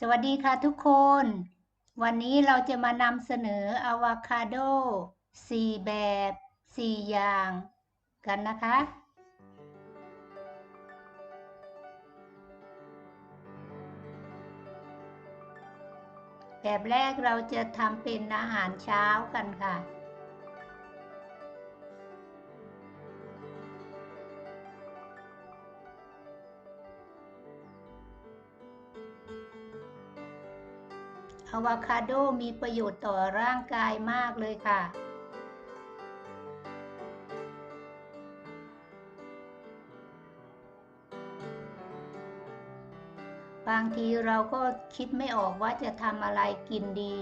สวัสดีค่ะทุกคน วันนี้เราจะมานำเสนออะวาคาโด 4 แบบ 4 อย่างกันนะคะ แบบแรกเราจะทำเป็นอาหารเช้ากันค่ะ อะวาคาโดมีประโยชน์ต่อร่างกายมากเลยค่ะ บางทีเราก็คิดไม่ออกว่าจะทำอะไรกินดี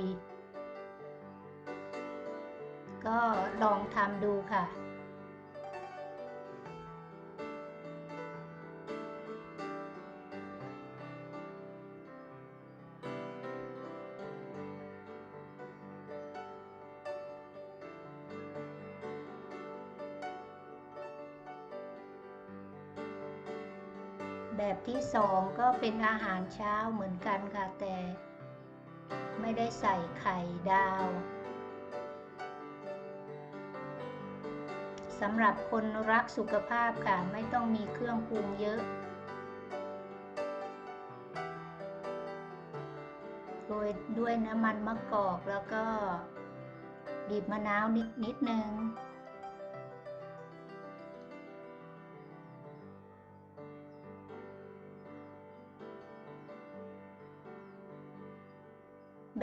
ก็ลองทำดูค่ะ แบบที่สองก็เป็นอาหารเช้าเหมือนกันค่ะแต่ ไม่ได้ใส่ไข่ดาวสำหรับคนรักสุขภาพค่ะ ไม่ต้องมีเครื่องปรุงเยอะ โรยด้วยน้ำมันมะกอกแล้วก็บีบมะนาวนิดนิดนึง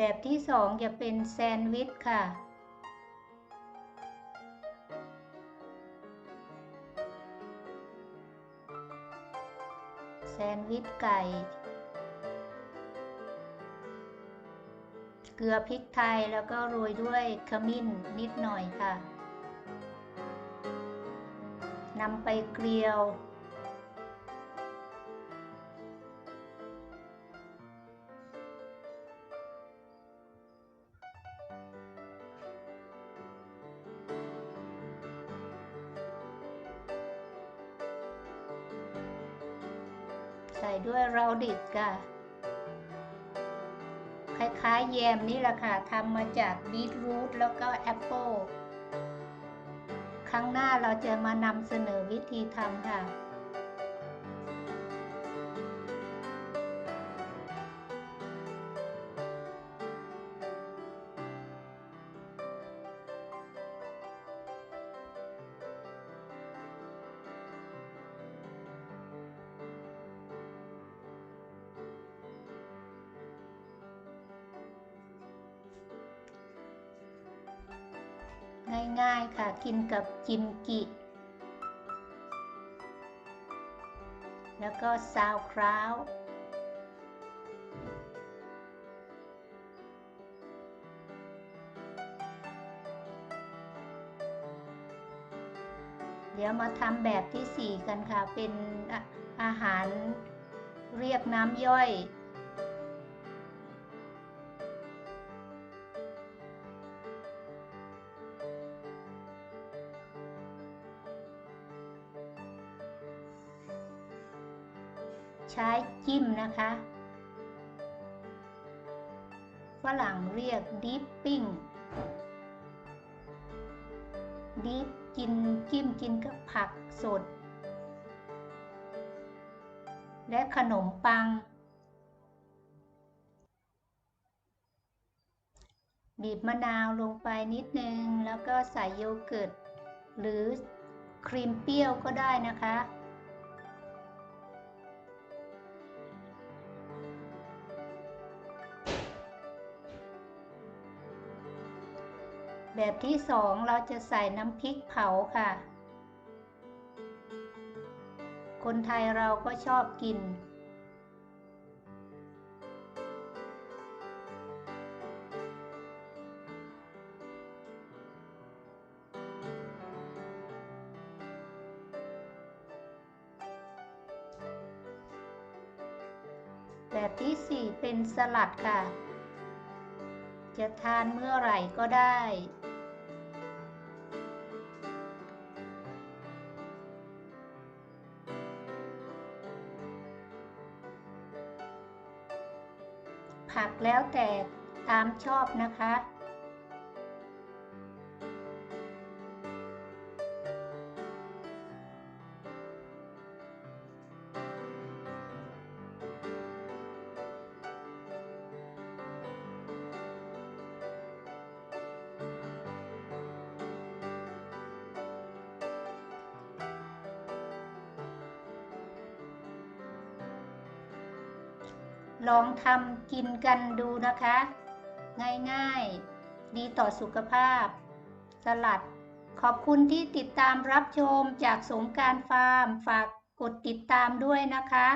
แบบที่สองจะเป็นแซนด์วิชค่ะ แซนด์วิชไก่ เกลือพริกไทยแล้วก็โรยด้วยขมิ้นนิดหน่อยค่ะนำไปเกลียว ด้วยเราดิดค่ะ คล้ายๆแยมนี่แหละค่ะทำมาจากบีทรูทแล้วก็แอปเปิลครั้งหน้าเราจะมานำเสนอวิธีทำค่ะ ง่ายๆค่ะ กินกับจิมกิ แล้วก็ซาวคราวเดี๋ยวมาทำแบบที่ 4 กันค่ะ เป็นอาอาหารเรียกน้ำย่อย ใช้จิ้มนะคะ ฝรั่งเรียก dipping ดิปกินจิ้มกินกับผักสด และขนมปัง บีบมะนาวลงไปนิดนึง แล้วก็ใส่โยเกิร์ต หรือครีมเปรี้ยวก็ได้นะคะ แบบที่สองเราจะใส่น้ำพริกเผาค่ะ คนไทยเราก็ชอบกิน แบบที่สี่เป็นสลัดค่ะ จะทานเมื่อไหร่ก็ได้ ผักแล้วแต่ตามชอบนะคะ ลองทำกินกันดูนะคะ ง่ายๆ ดีต่อสุขภาพ สลัด ขอบคุณที่ติดตามรับชมจากสงการฟาร์ม ฝากกดติดตามด้วยนะคะ